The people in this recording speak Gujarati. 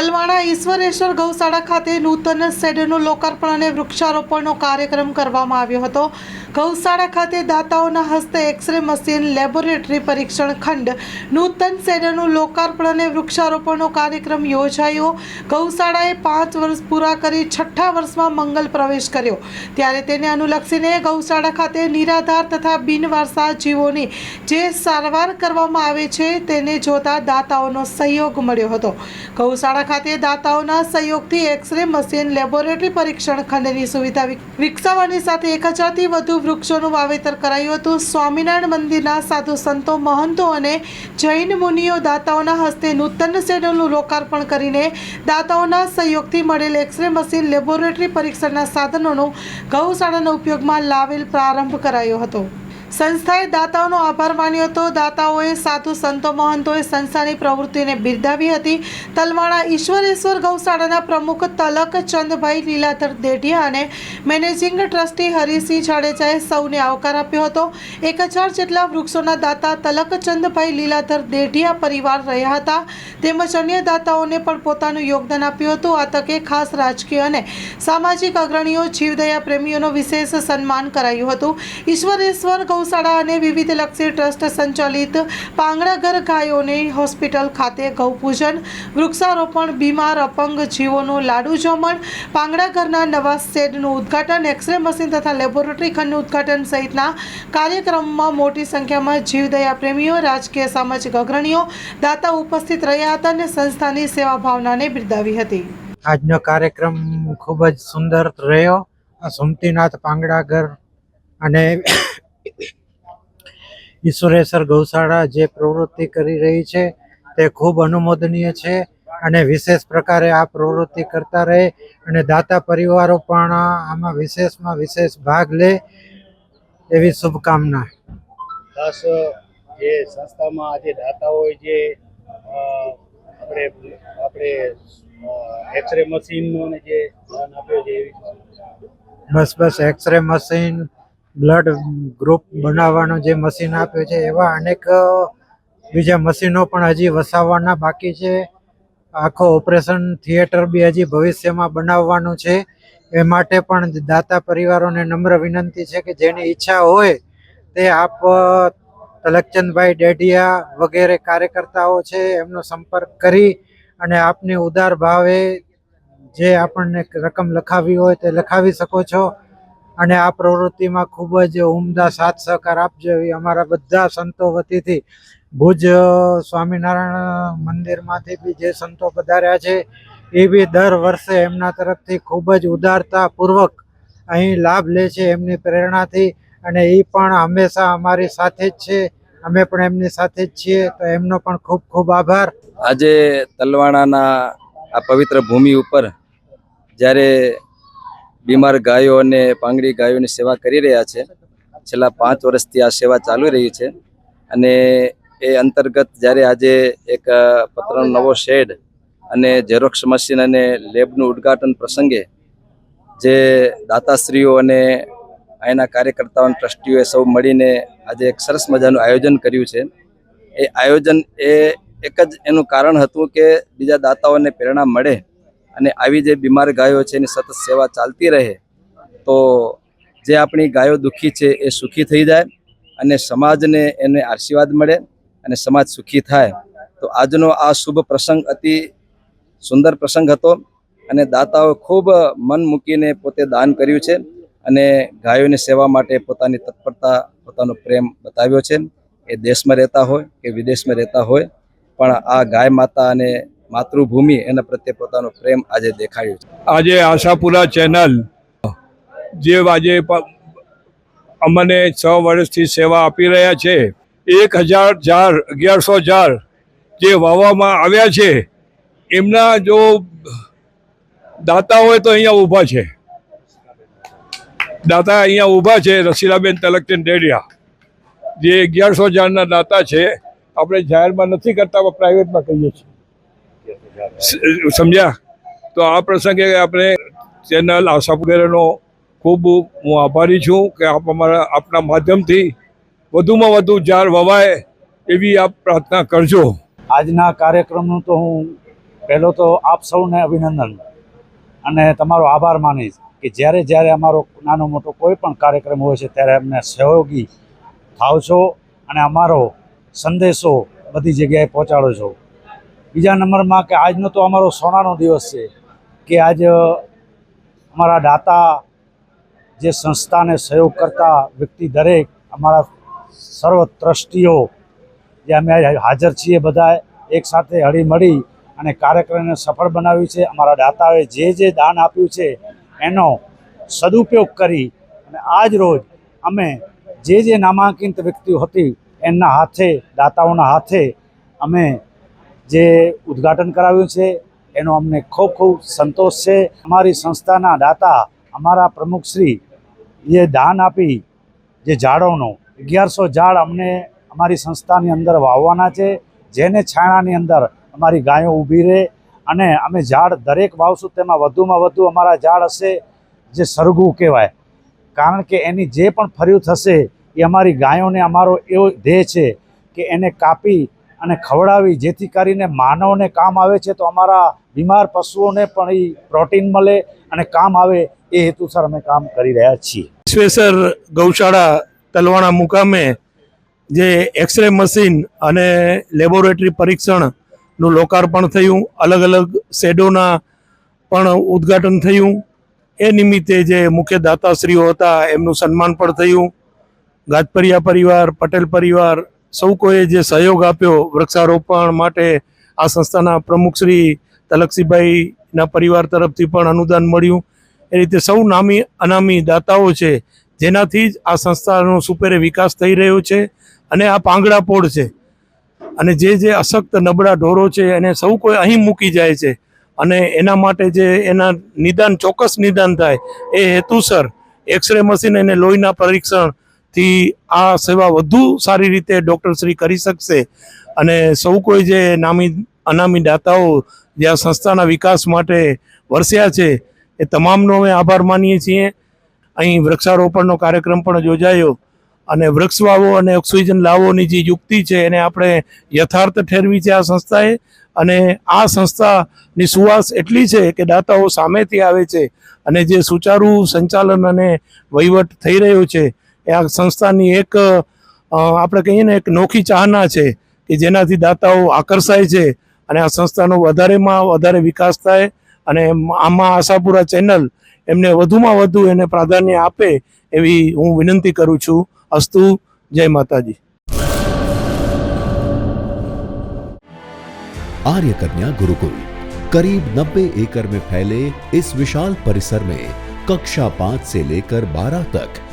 તલવાણા ઈશ્વરેશ્વર ગૌશાળા ખાતે નૂતન શેડનું લોકાર્પણ અને વૃક્ષારોપણનો કાર્યક્રમ કરવામાં આવ્યો હતો. ગૌશાળા ખાતે દાતાઓના હસ્તે એક્સરે મશીન લેબોરેટરી પરીક્ષણ ખંડ, નૂતન શેડનું લોકાર્પણ અને વૃક્ષારોપણનો કાર્યક્રમ યોજાયો. ગૌશાળાએ પાંચ વર્ષ પૂરા કરી છઠ્ઠા વર્ષમાં મંગલ પ્રવેશ કર્યો. ત્યારે તેને અનુલક્ષીને ગૌશાળા ખાતે નિરાધાર તથા બિનવારસા જીવોની જે સારવાર કરવામાં આવે છે, તેને જોતા દાતાઓનો સહયોગ મળ્યો હતો. ગૌશાળા ખાતે દાતાઓના સહયોગથી એક્સરે મશીન લેબોરેટરી પરીક્ષણ ખંડની સુવિધા વિકસાવવાની સાથે એક હજારથી વધુ વૃક્ષોનું વાવેતર કરાયું હતું. સ્વામિનારાયણ મંદિરના સાધુ સંતો મહંતો અને જૈન મુનિઓ દાતાઓના હસ્તે નૂતન શેડ્યુલનું લોકાર્પણ કરીને દાતાઓના સહયોગથી મળેલ એક્સરે મશીન લેબોરેટરી પરીક્ષણના સાધનોનું ગૌશાળાના ઉપયોગમાં લાવેલ પ્રારંભ કરાયો હતો. સંસ્થાએ દાતાઓનો આભાર માન્યો હતો. દાતાઓએ સાધુ, સંતો, મહંતોએ સંસ્થાની પ્રવૃત્તિને બિરદાવી હતી. તલવાણા ઈશ્વરેશ્વર ગૌશાળાના પ્રમુખ તલક ચંદભાઈ લીલાધર દેઢિયા અને મેનેજિંગ ટ્રસ્ટી હરિસિંહ જાડેજાએ સૌને આવકાર આપ્યો હતો. એક હજાર જેટલા વૃક્ષોના દાતા તલકચંદભાઈ લીલાધર દેઢિયા પરિવાર રહ્યા હતા. તેમજ અન્ય દાતાઓને પણ પોતાનું યોગદાન આપ્યું હતું. આ તકે ખાસ રાજકીય અને સામાજિક અગ્રણીઓ જીવદયા પ્રેમીઓનો વિશેષ સન્માન કરાયું હતું. ઈશ્વરેશ્વર ગૌશાળા અને વિવિધ લક્ષી ટ્રસ્ટ સંચાલિત પાંગડાઘર ગાયોની હોસ્પિટલ ખાતે ગૌપૂજન. વૃક્ષારોપણ, બીમાર, અપંગ જીવોનું લાડુ જમણ. પાંગડાઘરના નવા શેડનું ઉદ્ઘાટન, એક્સરે મશીન તથા લેબોરેટરી ખંડનું ઉદ્ઘાટન સહિતના કાર્યક્રમમાં મોટી સંખ્યામાં જીવદયા પ્રેમીઓ, રાજકીય સામાજિક અગ્રણીઓ, દાતા ઉપસ્થિત રહ્યા હતા અને સંસ્થાની સેવા ભાવનાને બિરદાવી હતી. આજનો કાર્યક્રમ ખૂબ જ સુંદર રહ્યો. સુમતીનાથ પાંગડાગર અને ઈશ્વરેશ્વર ગૌશાળા જે પ્રવૃત્તિ કરી રહી છે તે ખૂબ અનુમોદનીય છે અને વિશેષ પ્રકારે આ પ્રવૃત્તિ કરતા રહે અને દાતા પરિવારો પણ આમાં વિશેષમાં વિશેષ ભાગ લે એવી શુભકામના. ખાસ જે સંસ્થામાં આજે દાતાઓએ જે આપણે આપણે એક્સરે મશીનનો જે દાન આપ્યો છે બસ બસ એક્સરે મશીન બ્લડ ગ્રુપ બનાવવાનું જે મશીન આપ્યું છે, એવા અનેક બીજા મશીનો પણ હજી વસાવવાના બાકી છે. આખો ઓપરેશન થિયેટર બી હજી ભવિષ્યમાં બનાવવાનું છે. એ માટે પણ દાતા પરિવારોને નમ્ર વિનંતી છે કે જેની ઈચ્છા હોય તે આપ તલકચંદભાઈ ડેઢિયા વગેરે કાર્યકર્તાઓ છે એમનો સંપર્ક કરી અને આપને ઉદાર ભાવે જે આપણને રકમ લખાવી હોય તે લખાવી શકો છો. અને આ પ્રવૃત્તિમાં ખૂબ જ ઉમદા સાથ સહકાર આપજો એવી અમારા બધા સંતો વતીથી ભુજ સ્વામિનારાયણ મંદિરમાંથી બી જે સંતો પધાર્યા છે, એ બી દર વર્ષે એમના તરફથી ખૂબ જ ઉદારતાપૂર્વક અહીં લાભ લે છે એમની પ્રેરણાથી અને એ પણ હંમેશા અમારી સાથે જ છે. અમે પણ એમની સાથે જ છીએ, તો એમનો પણ ખૂબ ખૂબ આભાર. આજે તલવાણાના આ પવિત્ર ભૂમિ ઉપર જ્યારે બીમાર ગાયો અને પાંગડી ગાયોની સેવા કરી રહ્યા છે. છેલ્લા પાંચ વર્ષથી આ સેવા ચાલુ રહી છે અને એ અંતર્ગત જ્યારે આજે એક પત્રનો નવો શેડ અને ઝેરોક્ષ મશીન અને લેબનું ઉદ્ઘાટન પ્રસંગે જે દાતાશ્રીઓ અને અહીંના કાર્યકર્તાઓ ટ્રસ્ટીઓએ સૌ મળીને આજે એક સરસ મજાનું આયોજન કર્યું છે. એ આયોજન એ એક જ એનું કારણ હતું કે બીજા દાતાઓને પ્રેરણા મળે અને આવી જે બીમાર ગાયો છે, એની સતત સેવા ચાલતી રહે, તો જે આપણી ગાયો દુઃખી છે, એ સુખી થઈ જાય અને સમાજને એને આશીર્વાદ મળે અને સમાજ સુખી થાય. તો આજનો આ શુભ પ્રસંગ અતિ સુંદર પ્રસંગ હતો અને દાતાઓ ખૂબ મન મૂકીને પોતે દાન કર્યું છે અને ગાયોની સેવા માટે પોતાની તત્પરતા, પોતાનો પ્રેમ બતાવ્યો છે. એ દેશમાં રહેતા હોય કે વિદેશમાં રહેતા હોય, પણ આ ગાય માતા અને માતૃભૂમિ એના પ્રત્યે પોતાનો પ્રેમ આજે દેખાડ્યો છે. આજે આશાપુરા ચેનલ જે આજે અમને છ વર્ષથી સેવા આપી રહ્યા છે. એક હજાર ઝાડ અગિયારસો ઝાડ જે વાવવામાં આવ્યા છે, એમના જો દાતા હોય તો અહીંયા ઊભા છે. દાતા અહીંયા ઊભા છે રસીલાબેન તલકચંદ ડેડિયા. જે અગિયારસો ઝાડના દાતા છે, આપણે જાહેરમાં નથી કરતા પ્રાઇવેટમાં કહીએ છીએ. સમજ્યા? તો આ પ્રસંગે આપણે ચેનલ આશાપુરેનો ખૂબ હું આભારી છું કે આપ અમારા, આપના માધ્યમથી વધુમાં વધુ ઝાડ વવાય એવી આપ પ્રાર્થના કરજો. આજના કાર્યક્રમનું તો હું પહેલો તો આપ સૌને અભિનંદન અને તમારો આભાર માનીશ કે જ્યારે જ્યારે અમારો નાનો મોટો કોઈ પણ કાર્યક્રમ હોય છે ત્યારે અમને સહયોગી થાવ છો અને અમારો સંદેશો બધી જગ્યાએ પહોંચાડો છો. બીજા નંબરમાં કે આજનો તો અમારો સોનાનો દિવસ છે કે આજ અમારા દાતા જે સંસ્થાને સહયોગ કરતા વ્યક્તિ દરેક, અમારા સર્વ ટ્રસ્ટીઓ, જે અમે હાજર છીએ બધા એક સાથે હળીમળી અને કાર્યક્રમને સફળ બનાવ્યું છે. અમારા દાતાએ જે જે દાન આપ્યું છે, એનો સદુપયોગ કરી અને આજ રોજ અમે જે જે નામાંકિત વ્યક્તિઓ હતી, એમના હાથે, દાતાઓના હાથે અમે જે ઉદ્ઘાટન કરાવ્યું છે, એનો અમને ખૂબ ખૂબ સંતોષ છે. અમારી સંસ્થાના દાતા, અમારા પ્રમુખશ્રી એ દાન આપી જે ઝાડોનો અગિયારસો ઝાડ અમને અમારી સંસ્થાની અંદર વાવવાના છે, જેને છાણાની અંદર અમારી ગાયો ઊભી રહે અને અમે ઝાડ દરેક વાવશું, તેમાં વધુમાં વધુ અમારા ઝાડ હશે, જે સરગું કહેવાય. કારણ કે એની જે પણ ફર્યું થશે, એ અમારી ગાયોને અમારો એવો ધ્યેય છે કે એને કાપી અને ખવડાવી, જેથી કરીને માનવને કામ આવે છે, તો અમારા બીમાર પશુઓને પણ એ પ્રોટીન મળે અને કામ આવે એ હેતુસર અમે કામ કરી રહ્યા છીએ. વિશ્વેશ્વર ગૌશાળા તલવાણા મુકામે જે એક્સરે મશીન અને લેબોરેટરી પરીક્ષણનું લોકાર્પણ થયું અલગ અલગ શેડોના પણ ઉદ્ઘાટન થયું. એ નિમિત્તે જે મુખ્ય દાતાશ્રીઓ હતા, એમનું સન્માન પણ થયું. ગાજપરિયા પરિવાર, પટેલ પરિવાર સૌ કોઈએ જે સહયોગ આપ્યો વૃક્ષારોપણ માટે આ સંસ્થાના પ્રમુખ શ્રી તલક્ષીભાઈના પરિવાર તરફથી પણ અનુદાન મળ્યું. એ રીતે સૌ નામી અનામી દાતાઓ છે, જેનાથી જ આ સંસ્થાનો સુપેરે વિકાસ થઈ રહ્યો છે અને આ પાંગડા પોળ છે. અને જે જે અશક્ત નબળા ઢોરો છે એને સૌ કોઈ અહીં મૂકી જાય છે. અને એના માટે જે એના નિદાન ચોક્કસ નિદાન થાય એ હેતુસર એક્સરે મશીન અને લોહીના પરીક્ષણથી આ સેવા વધુ સારી રીતે ડૉક્ટર શ્રી કરી શકશે. અને સૌ કોઈ જે નામી, અનામી દાતાઓ જે આ સંસ્થાના વિકાસ માટે વરસ્યા છે, એ તમામનો અમે આભાર માનીએ છીએ. અહીં વૃક્ષારોપણનો કાર્યક્રમ પણ યોજાયો અને વૃક્ષ વાવો અને ઓક્સિજન લાવોની જે યુક્તિ છે, એને આપણે યથાર્થ ઠેરવી છે આ સંસ્થાએ. અને આ સંસ્થાની સુવાસ એટલી છે કે દાતાઓ સામેથી આવે છે અને જે સુચારુ સંચાલન અને વહીવટ થઈ રહ્યો છે એ આ સંસ્થાની એક અ, આપણે કહીએ ને એક નોખી ચાહના છે કે જેનાથી દાતાઓ આકર્ષાય છે અને આ સંસ્થાનો વધારેમાં વધારે વિકાસ થાય અને આમાં આશાપુરા ચેનલ એમને વધુમાં વધુ એને પ્રાધાન્ય આપે એવી હું વિનંતી કરું છું અસ્તુ જય માતાજી आर्य कन्या गुरुकुल करीब 90 एकड़ में फैले इस विशाल परिसर में कक्षा पाँच से लेकर बारह तक